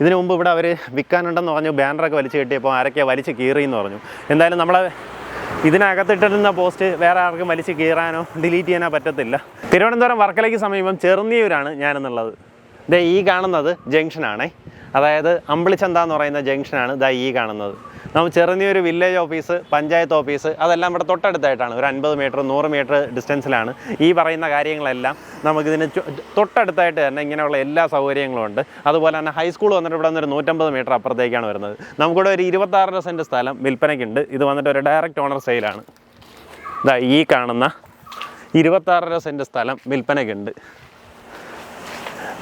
ഇതിനു മുമ്പ് ഇവിടെ അവർ വിൽക്കാനുണ്ടെന്ന് പറഞ്ഞു ബാനറൊക്കെ വലിച്ചു കെട്ടിയപ്പോൾ ആരൊക്കെ വലിച്ച് കീറി എന്ന് പറഞ്ഞു. എന്തായാലും നമ്മളെ ഇതിനകത്തിട്ടിരുന്ന പോസ്റ്റ് വേറെ ആർക്കും വലിച്ച് കീറാനോ ഡിലീറ്റ് ചെയ്യാനോ പറ്റത്തില്ല. തിരുവനന്തപുരം വർക്കലയ്ക്ക് സമീപം ചെറുന്നിയൂരാണ് ഞാനെന്നുള്ളത്. ദേ ഈ കാണുന്നത് ജംഗ്ഷനാണേ. അതായത് അമ്പിളിച്ചന്ത എന്ന് പറയുന്ന ജംഗ്ഷനാണ് ദാ ഈ കാണുന്നത്. നമ്മൾ Cherunniyoor village office panchayat office അതെല്ലാം ഇവിടെ തൊട്ടടുത്തായിട്ടാണ്. ഒരു അൻപത് മീറ്റർ നൂറ് മീറ്റർ ഡിസ്റ്റൻസിലാണ് ഈ പറയുന്ന കാര്യങ്ങളെല്ലാം നമുക്കിതിന് തൊട്ടടുത്തായിട്ട് തന്നെ ഇങ്ങനെയുള്ള എല്ലാ സൗകര്യങ്ങളും ഉണ്ട്. അതുപോലെ തന്നെ ഹൈസ്കൂൾ വന്നിട്ട് ഇവിടെ നിന്നൊരു നൂറ്റമ്പത് മീറ്റർ അപ്പുറത്തേക്കാണ് വരുന്നത്. നമുക്കിവിടെ ഒരു ഇരുപത്താറര സെന്റ് സ്ഥലം വിൽപ്പനയ്ക്കുണ്ട്. ഇത് വന്നിട്ട് ഒരു ഡയറക്റ്റ് ഓണർ സെയിലാണ് ഇതാ ഈ കാണുന്ന ഇരുപത്താറര സെന്റ് സ്ഥലം വിൽപ്പനയ്ക്കുണ്ട്.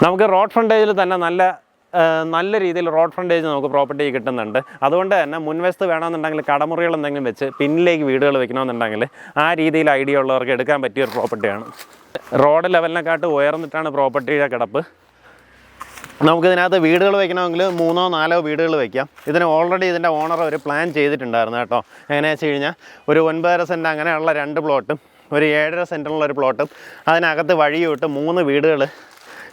നമുക്ക് റോഡ് ഫ്രണ്ടേജിൽ തന്നെ നല്ല നല്ല രീതിയിൽ റോഡ് ഫ്രണ്ടേജ് നമുക്ക് പ്രോപ്പർട്ടി കിട്ടുന്നുണ്ട്. അതുകൊണ്ട് തന്നെ മുൻവശത്ത് വേണമെന്നുണ്ടെങ്കിൽ കടമുറികൾ എന്തെങ്കിലും വെച്ച് പിന്നിലേക്ക് വീടുകൾ വെക്കണമെന്നുണ്ടെങ്കിൽ ആ രീതിയിൽ ഐഡിയ ഉള്ളവർക്ക് എടുക്കാൻ പറ്റിയ ഒരു പ്രോപ്പർട്ടിയാണ്. റോഡ് ലെവലിനെക്കാട്ട് ഉയർന്നിട്ടാണ് പ്രോപ്പർട്ടിയുടെ കിടപ്പ്. നമുക്കിതിനകത്ത് വീടുകൾ വയ്ക്കണമെങ്കിൽ മൂന്നോ നാലോ വീടുകൾ വയ്ക്കാം ഇതിന് ഓൾറെഡി ഇതിന്റെ ഓണർ ഒരു പ്ലാൻ ചെയ്തിട്ടുണ്ടായിരുന്നു കേട്ടോ. എങ്ങനെയാണെന്ന് വെച്ച് കഴിഞ്ഞാൽ ഒരു ഒൻപതര സെന്റ് അങ്ങനെയുള്ള രണ്ട് പ്ലോട്ടും ഒരു ഏഴര സെന്റിലുള്ള ഒരു പ്ലോട്ടും അതിനകത്ത് വഴിയിട്ട് മൂന്ന് വീടുകൾ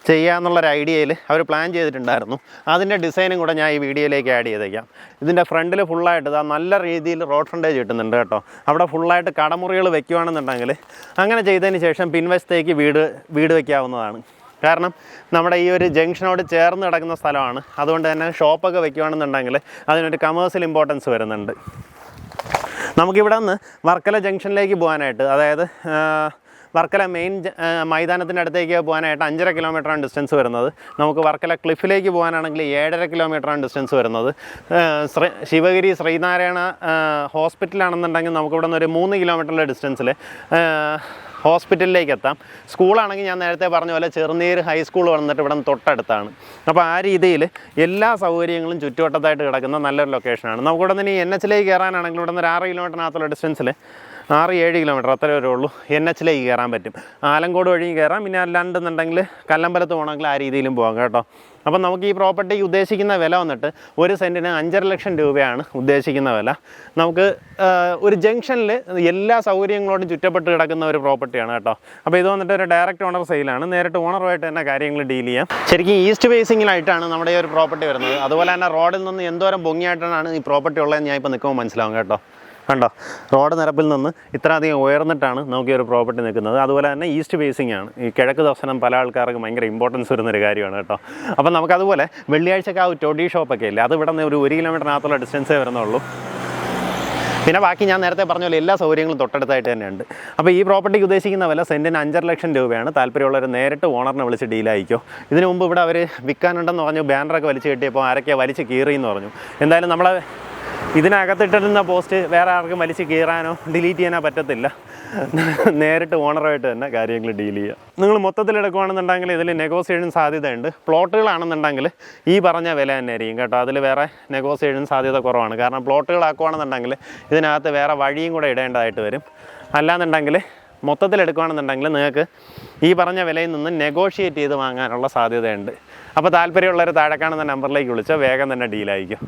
ചെയ്യാമെന്നുള്ളൊരു ഐഡിയയിൽ അവർ പ്ലാൻ ചെയ്തിട്ടുണ്ടായിരുന്നു. അതിന്റെ ഡിസൈനും കൂടെ ഞാൻ ഈ വീഡിയോയിലേക്ക് ആഡ് ചെയ്തേക്കാം. ഇതിന്റെ ഫ്രണ്ടിൽ ഫുള്ളായിട്ട് ഇതാ നല്ല രീതിയിൽ റോഡ് ഫ്രണ്ടേജ് കിട്ടുന്നുണ്ട് കേട്ടോ. അവിടെ ഫുള്ളായിട്ട് കടമുറികൾ വെക്കുകയാണെന്നുണ്ടെങ്കിൽ അങ്ങനെ ചെയ്തതിന് ശേഷം പിൻവശത്തേക്ക് വീട് വീട് വയ്ക്കാവുന്നതാണ് കാരണം നമ്മുടെ ഈ ഒരു ജംഗ്ഷനോട് ചേർന്ന് കിടക്കുന്ന സ്ഥലമാണ്. അതുകൊണ്ട് തന്നെ ഷോപ്പൊക്കെ വെക്കുകയാണെന്നുണ്ടെങ്കിൽ അതിനൊരു കമേഴ്സ്യൽ ഇമ്പോർട്ടൻസ് വരുന്നുണ്ട്. നമുക്കിവിടെ നിന്ന് വർക്കല ജംഗ്ഷനിലേക്ക് പോകാനായിട്ട് അതായത് വർക്കല മെയിൻ മൈതാനത്തിന്റെ അടുത്തേക്ക് പോകാനായിട്ട് അഞ്ചര കിലോമീറ്ററാണ് ഡിസ്റ്റൻസ് വരുന്നത്. നമുക്ക് വർക്കല ക്ലിഫിലേക്ക് പോകാനാണെങ്കിൽ ഏഴര കിലോമീറ്ററാണ് ഡിസ്റ്റൻസ് വരുന്നത്. ശ്രീ ശിവഗിരി ശ്രീനാരായണ ഹോസ്പിറ്റലാണെന്നുണ്ടെങ്കിൽ നമുക്കിവിടെ നിന്ന് ഒരു മൂന്ന് കിലോമീറ്ററിന്റെ ഡിസ്റ്റൻസിൽ ഹോസ്പിറ്റലിലേക്ക് എത്താം. സ്കൂളാണെങ്കിൽ ഞാൻ നേരത്തെ പറഞ്ഞ പോലെ ചെറുനീർ ഹൈസ്കൂൾ വന്നിട്ട് ഇവിടെ നിന്ന് തൊട്ടടുത്താണ്. അപ്പോൾ ആ രീതിയിൽ എല്ലാ സൗകര്യങ്ങളും ചുറ്റുവട്ടത്തായിട്ട് കിടക്കുന്ന നല്ലൊരു ലൊക്കേഷനാണ്. നമുക്കിവിടെ നിന്ന് ഈ എൻ എച്ചിലേക്ക് കയറാനാണെങ്കിൽ ഇവിടെ നിന്ന് ഒരു ആറ് കിലോമീറ്ററിനകത്തുള്ള ഡിസ്റ്റൻസിൽ ആറ് ഏഴ് കിലോമീറ്റർ അത്രേ വരെ ഉള്ളൂ എൻ എച്ചിലേക്ക് കയറാൻ പറ്റും. ആലങ്കോട് വഴിയും കയറാം. പിന്നെ അല്ലാണ്ടെന്നുണ്ടെങ്കിൽ കല്ലമ്പലത്ത് പോകണമെങ്കിൽ ആ രീതിയിലും പോകാം കേട്ടോ. അപ്പം നമുക്ക് ഈ പ്രോപ്പർട്ടി ഉദ്ദേശിക്കുന്ന വില വന്നിട്ട് ഒരു സെന്റിന് അഞ്ചര ലക്ഷം രൂപയാണ് ഉദ്ദേശിക്കുന്ന വില. നമുക്ക് ഒരു ജംഗ്ഷനിൽ എല്ലാ സൗകര്യങ്ങളോടും ചുറ്റപ്പെട്ട് കിടക്കുന്ന ഒരു പ്രോപ്പർട്ടിയാണ് കേട്ടോ. അപ്പോൾ ഇത് വന്നിട്ട് ഒരു ഡയറക്റ്റ് ഓണർ സെയിലാണ്. നേരിട്ട് ഓണറുമായിട്ട് തന്നെ കാര്യങ്ങൾ ഡീൽ ചെയ്യാം. ശരിക്കും ഈസ്റ്റ് ഫേസിങ്ങിലായിട്ടാണ് നമ്മുടെ ഈ ഒരു പ്രോപ്പർട്ടി വരുന്നത്. അതുപോലെ തന്നെ റോഡിൽ നിന്ന് എന്തോരം പൊങ്ങിയായിട്ടാണ് ഈ പ്രോപ്പർട്ടി ഉള്ളതെന്ന് ഞാൻ ഇപ്പോൾ നിൽക്കുമ്പോൾ മനസ്സിലാവും കേട്ടോ. കണ്ടോ? റോഡ് നിരപ്പിൽ നിന്ന് ഇത്രയധികം ഉയർന്നിട്ടാണ് നമുക്ക് ഈ ഒരു പ്രോപ്പർട്ടി നിൽക്കുന്നത്. അതുപോലെ തന്നെ ഈസ്റ്റ് ഫേസിംഗ് ആണ്. ഈ കിഴക്ക് ദർശനം പല ആൾക്കാർക്ക് ഭയങ്കര ഇമ്പോർട്ടൻസ് വരുന്നൊരു കാര്യമാണ് കേട്ടോ. അപ്പം നമുക്കതുപോലെ വെള്ളിയാഴ്ചക്ക് ആ ടൊഡി ഷോപ്പൊക്കെ ഇല്ലേ? അത് ഇവിടെ നിന്ന് ഒരു ഒരു കിലോമീറ്ററിനകത്തുള്ള ഡിസ്റ്റൻസേ വരുന്നുള്ളൂ. പിന്നെ ബാക്കി ഞാൻ നേരത്തെ പറഞ്ഞ പോലെ എല്ലാ സൗകര്യങ്ങളും തൊട്ടടുത്തായിട്ട് തന്നെയുണ്ട്. അപ്പോൾ ഈ പ്രോപ്പർട്ടിക്ക് ഉദ്ദേശിക്കുന്ന വില സെന്റിന് അഞ്ചര ലക്ഷം രൂപയാണ്. താല്പര്യമുള്ളവർ നേരിട്ട് ഓണറിനെ വിളിച്ച് ഡീലായിക്കോ ഇതിനു മുമ്പ് ഇവിടെ അവർ വിൽക്കാനുണ്ടെന്ന് പറഞ്ഞു ബാനറൊക്കെ വലിച്ച് കെട്ടിയപ്പോൾ ആരൊക്കെയാണ് വലിച്ച് കീറി എന്ന് പറഞ്ഞു. എന്തായാലും നമ്മളെ ഇതിനകത്തിട്ടിരുന്ന പോസ്റ്റ് വേറെ ആർക്കും വലിച്ച് കീറാനോ ഡിലീറ്റ് ചെയ്യാനോ പറ്റത്തില്ല. നേരിട്ട് ഓണറായിട്ട് തന്നെ കാര്യങ്ങൾ ഡീൽ ചെയ്യുക നിങ്ങൾ മൊത്തത്തിൽ എടുക്കുകയാണെന്നുണ്ടെങ്കിൽ ഇതിൽ നെഗോസിയേഷൻ സാധ്യതയുണ്ട്. പ്ലോട്ടുകളാണെന്നുണ്ടെങ്കിൽ ഈ പറഞ്ഞ വില തന്നെ ആയിരിക്കും കേട്ടോ. അതിൽ വേറെ നെഗോസിയേഷൻ സാധ്യത കുറവാണ്. കാരണം പ്ലോട്ടുകളാക്കുകയാണെന്നുണ്ടെങ്കിൽ ഇതിനകത്ത് വേറെ വഴിയും കൂടെ ഇടേണ്ടതായിട്ട് വരും. അല്ലാന്നുണ്ടെങ്കിൽ മൊത്തത്തിൽ എടുക്കുകയാണെന്നുണ്ടെങ്കിൽ നിങ്ങൾക്ക് ഈ പറഞ്ഞ വിലയിൽ നിന്ന് നെഗോഷിയേറ്റ് ചെയ്ത് വാങ്ങാനുള്ള സാധ്യതയുണ്ട്. അപ്പോൾ താല്പര്യമുള്ളവർ താഴെ കാണുന്ന നമ്പറിലേക്ക് വിളിച്ചാൽ വേഗം തന്നെ ഡീലായിരിക്കും